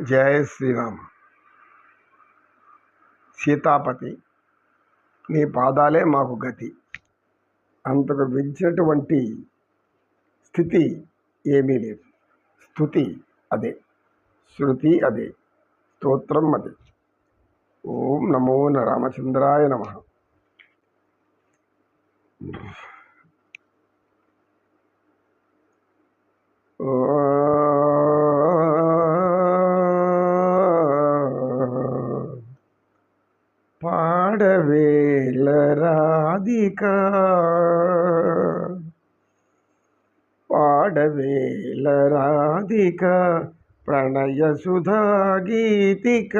జయ శ్రీరామ్. సీతాపతి నీ పాదాలే మాకు గతి. అంతకు మించినటువంటి స్థితి ఏమీ లేదు. స్థుతి అదే శృతి అదే స్తోత్రం అదే. ఓం నమో రామచంద్రాయ నమ. ఓ రాధిక పాడవేల రాధిక ప్రణయ సుధా గీతిక.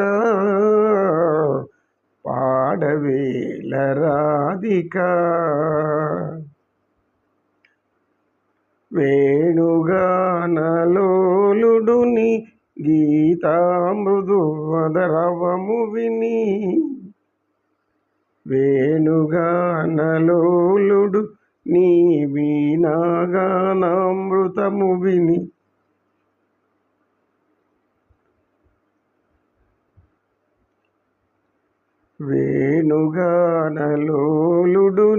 పాడవేల రాధిక వేణుగానలోలుడుని గీతామృదువదరవము విని వేణుగానలోలుడు నీ వీణాగానామృతము విని. వేణుగానలోలుడు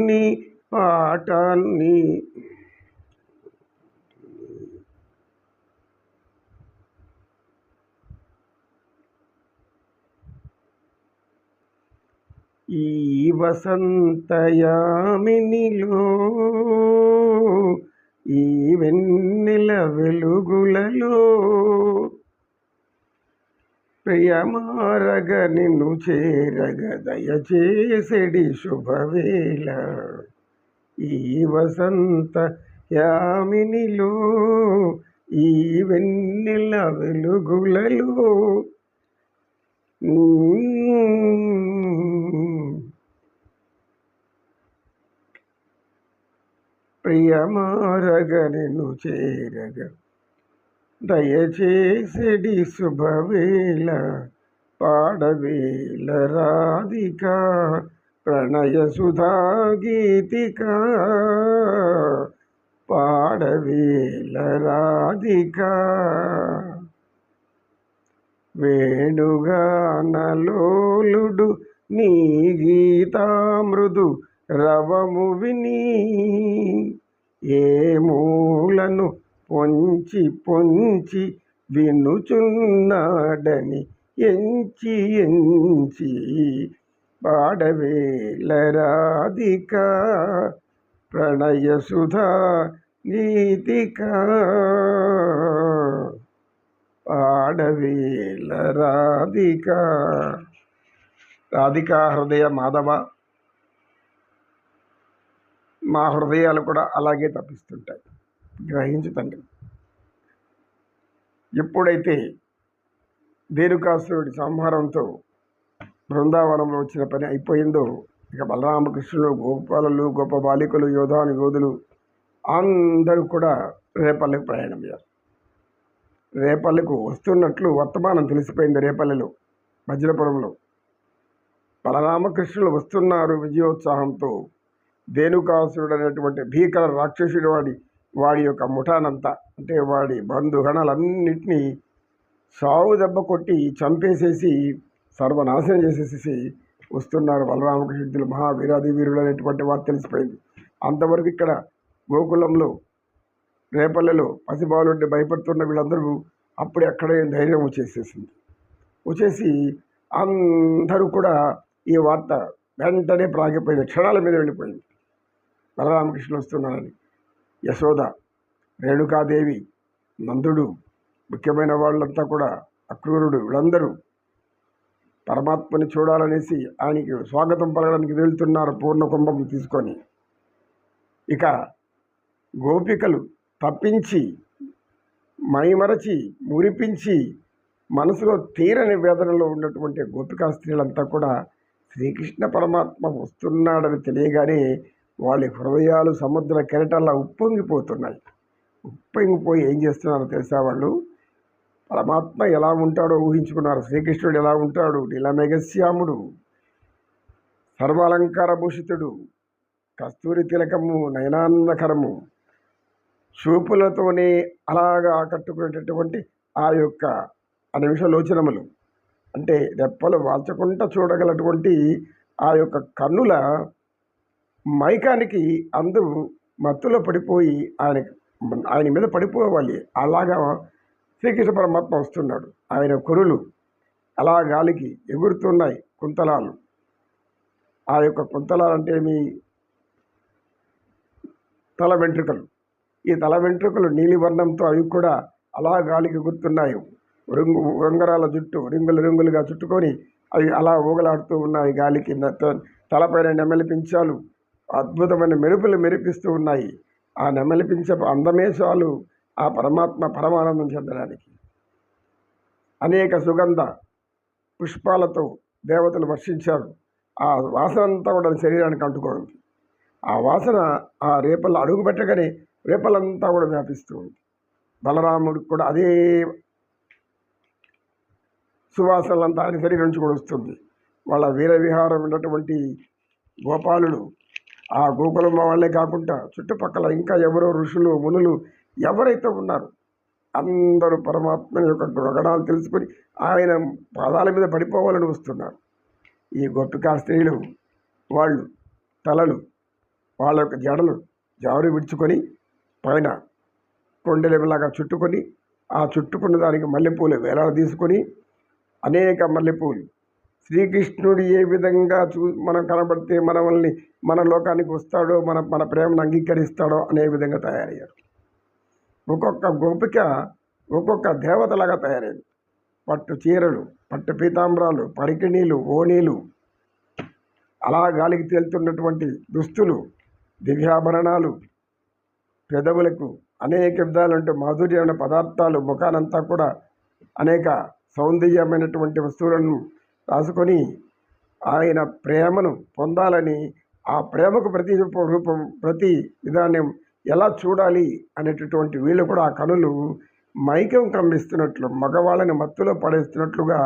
నీ పాటాన్ని ఈ వసంతయామినిలో ఈ వెన్నెల వెలుగులలో ప్రియమారగ నిన్ను చేరగ దయచేసెడి శుభవేళ. ఈ వసంత యామినిలో ఈ వెన్నెల వెలుగులలో ప్రియమారగ నిన్ను చేరగ. దయచేసెడి శుభవేళ పాడవేల రాధిక ప్రణయ సుధా గీతిక పాడవేల రాధిక. వేణుగానలోలుడు నీ గీతామృదు రవము విని ఏ మూలను పొంచి పొంచి వినుచున్నాడని ఎంచి ఎంచి పాడవేల రాధిక ప్రణయ సుధా పాడవేల రాధిక రాధికా హృదయ మాధవ మా హృదయాలు కూడా అలాగే తప్పిస్తుంటాయి. గ్రహించు తండ్రి. ఎప్పుడైతే ధేనుకాసురుడి సంహారంతో బృందావనంలో వచ్చిన పని అయిపోయిందో ఇక బలరామకృష్ణులు గోపాలలు గొప్ప బాలికలు యోధాను యోధులు అందరూ కూడా రేపల్లికి ప్రయాణమయ్యారు. రేపల్లెకు వస్తున్నట్లు వర్తమానం తెలిసిపోయింది రేపల్లిలో వజ్రపురంలో బలరామకృష్ణులు వస్తున్నారు విజయోత్సాహంతో. ధేనుకాసురుడు అనేటువంటి భీకర రాక్షసుడు వాడి వాడి యొక్క ముఠానంతా అంటే వాడి బంధుగణాలన్నింటినీ సావు దెబ్బ కొట్టి చంపేసేసి సర్వనాశనం చేసేసేసి వస్తున్నారు బలరామకృష్ణుడు మహావీరాది వీరుడు అనేటువంటి వారు తెలిసిపోయింది. అంతవరకు ఇక్కడ గోకులంలో రేపల్లెలో పసిబాలుంటే భయపడుతున్న వీళ్ళందరూ అప్పుడే అక్కడే ధైర్యం వచ్చేసేసింది. వచ్చేసి అందరూ కూడా ఈ వార్త వెంటనే ప్రాగిపోయింది క్షణాల మీద వెళ్ళిపోయింది. బలరామకృష్ణ వస్తున్నారని. యశోద రేణుకాదేవి నందుడు ముఖ్యమైన వాళ్ళంతా కూడా అక్రూరుడు వీళ్ళందరూ పరమాత్మని చూడాలనేసి ఆయనకి స్వాగతం పలకడానికి వెళ్తున్నారు పూర్ణ కుంభం తీసుకొని. ఇక గోపికలు తప్పించి మైమరచి మురిపించి మనసులో తీరని వేదనలో ఉన్నటువంటి గోపికా స్త్రీలంతా కూడా శ్రీకృష్ణ పరమాత్మ వస్తున్నాడని తెలియగానే వాళ్ళ హృదయాలు సముద్ర కెరటల్లా ఉప్పొంగిపోతున్నాయి. ఉప్పొంగిపోయి ఏం చేస్తున్నారో తెలుసా వాళ్ళు? పరమాత్మ ఎలా ఉంటాడో ఊహించుకున్నారు. శ్రీకృష్ణుడు ఎలా ఉంటాడు? నీలమేఘశ్యాముడు సర్వాలంకార భూషితుడు కస్తూరి తిలకము నయనాన్నకరము చూపులతోనే అలాగా ఆకట్టుకునేటటువంటి ఆ యొక్క నిమిషలోచనములు అంటే రెప్పలు వాల్చకుండా చూడగలటువంటి ఆ యొక్క కన్నుల మైకానికి అందరూ మత్తులో పడిపోయి ఆయన ఆయన మీద పడిపోవాలి. అలాగా శ్రీకృష్ణ పరమాత్మ వస్తున్నాడు. ఆయన కురులు అలా గాలికి ఎగురుతున్నాయి కుంతలాలు. ఆ యొక్క కుంతలాలు అంటే మీ తల వెంట్రుకలు. ఈ తల వెంట్రుకలు నీలివర్ణంతో అవి కూడా అలా గాలికి ఎగురుతున్నాయి. రింగు ఉంగరాల జుట్టు రింగులు రింగులుగా చుట్టుకొని అవి అలా ఊగలాడుతూ ఉన్నాయి గాలికి. తలపైన నెమలి పించాలు అద్భుతమైన మెరుపులు మెరిపిస్తూ ఉన్నాయి. ఆ నెమలిపించే అందమే చాలు ఆ పరమాత్మ పరమానందం చెందడానికి. అనేక సుగంధ పుష్పాలతో దేవతలు వర్షించారు. ఆ వాసన అంతా కూడా శరీరానికి అంటుకోండి ఆ వాసన ఆ రేపల అడుగు పెట్టగానే రేపలంతా కూడా వ్యాపిస్తూ ఉంది. బలరాముడికి కూడా అదే సువాసనలంతా ఆయన శరీరం నుంచి కూడా వస్తుంది. వాళ్ళ వీర విహారం ఉన్నటువంటి గోపాలుడు ఆ గోకులమ్మ వాళ్ళే కాకుండా చుట్టుపక్కల ఇంకా ఎవరో ఋషులు మునులు ఎవరైతే ఉన్నారు అందరూ పరమాత్మ యొక్క గుణగణాలు తెలుసుకొని ఆయన పాదాల మీద పడిపోవాలని వస్తున్నారు. ఈ గోపికా స్త్రీలు వాళ్ళు తలలు వాళ్ళ యొక్క జడలు జారు విడుచుకొని పైన కొండలలాగా చుట్టుకొని ఆ చుట్టుకున్న దానికి మల్లెపూలు వేలాడ తీసుకొని అనేక మల్లెపూలు శ్రీకృష్ణుడు ఏ విధంగా చూ మనం కనబడితే మనల్ని మన లోకానికి వస్తాడో మన మన ప్రేమను అంగీకరిస్తాడో అనే విధంగా తయారయ్యారు ఒక్కొక్క గోపిక ఒక్కొక్క దేవతలాగా తయారైంది. పట్టు చీరలు పట్టు పీతాంబరాలు పరికిణీలు ఓణీలు అలా గాలికి తేలుతున్నటువంటి దుస్తులు దివ్యాభరణాలు పెదవులకు అనేక విధాలంటే మాధుర్యమైన పదార్థాలు ముఖానంతా కూడా అనేక సౌందర్యమైనటువంటి వస్తువులను రాసుకొని ఆయన ప్రేమను పొందాలని ఆ ప్రేమకు ప్రతి రూపం రూపం ప్రతి విధానం ఎలా చూడాలి అనేటటువంటి వీళ్ళు కూడా ఆ కనులు మైకం కమ్మిస్తున్నట్లు మగవాళ్ళని మత్తులో పడేస్తున్నట్లుగా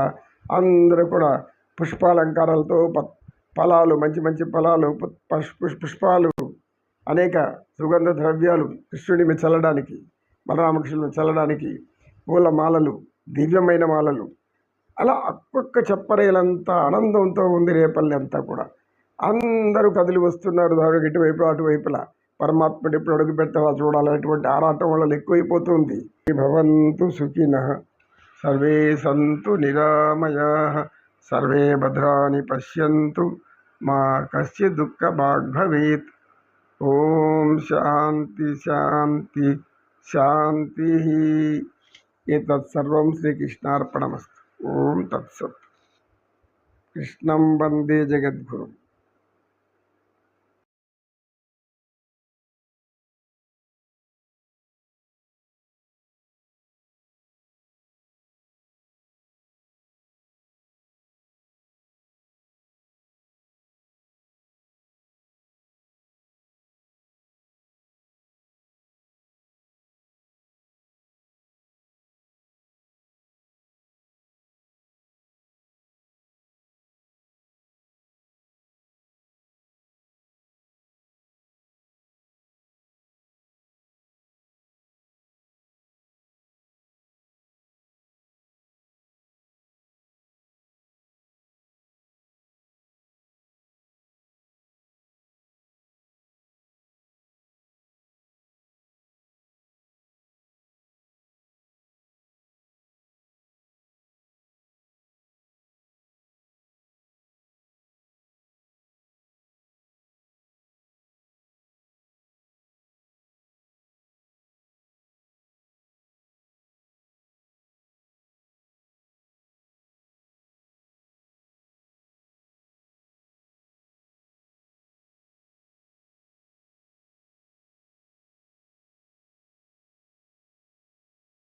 అందరూ కూడా పుష్పాలంకారాలతో ప- ఫలాలు మంచి మంచి ఫలాలు పుష్పాలు అనేక సుగంధ ద్రవ్యాలు కృష్ణుడి మీద చల్లడానికి బలరామకృష్ణుని చల్లడానికి పూల మాలలు దివ్యమైన మాలలు అలా ఒక్కొక్క చెప్పరేలంతా ఆనందంతో ఉంది రేపల్లి అంతా కూడా. అందరూ కదిలి వస్తున్నారు దానికి ఇటువైపు అటువైపులా. పరమాత్ముడు ఎప్పుడు అడుగు పెట్టాలా చూడాలనేటువంటి ఆరాటం వల్ల ఎక్కువైపోతుంది. భవంతు సుఖిన సర్వే సంతు నిరామయా సర్వే భద్రాని పశ్యంతు మా కశ్చి దుఃఖ భాగ్భవేత్ ఓం శాంతి శాంతి శాంతి. ఏతత్సర్వం శ్రీకృష్ణార్పణమస్తు. ওম তৎসৎ। কৃষ্ণম বন্দে জগদ্গুরুম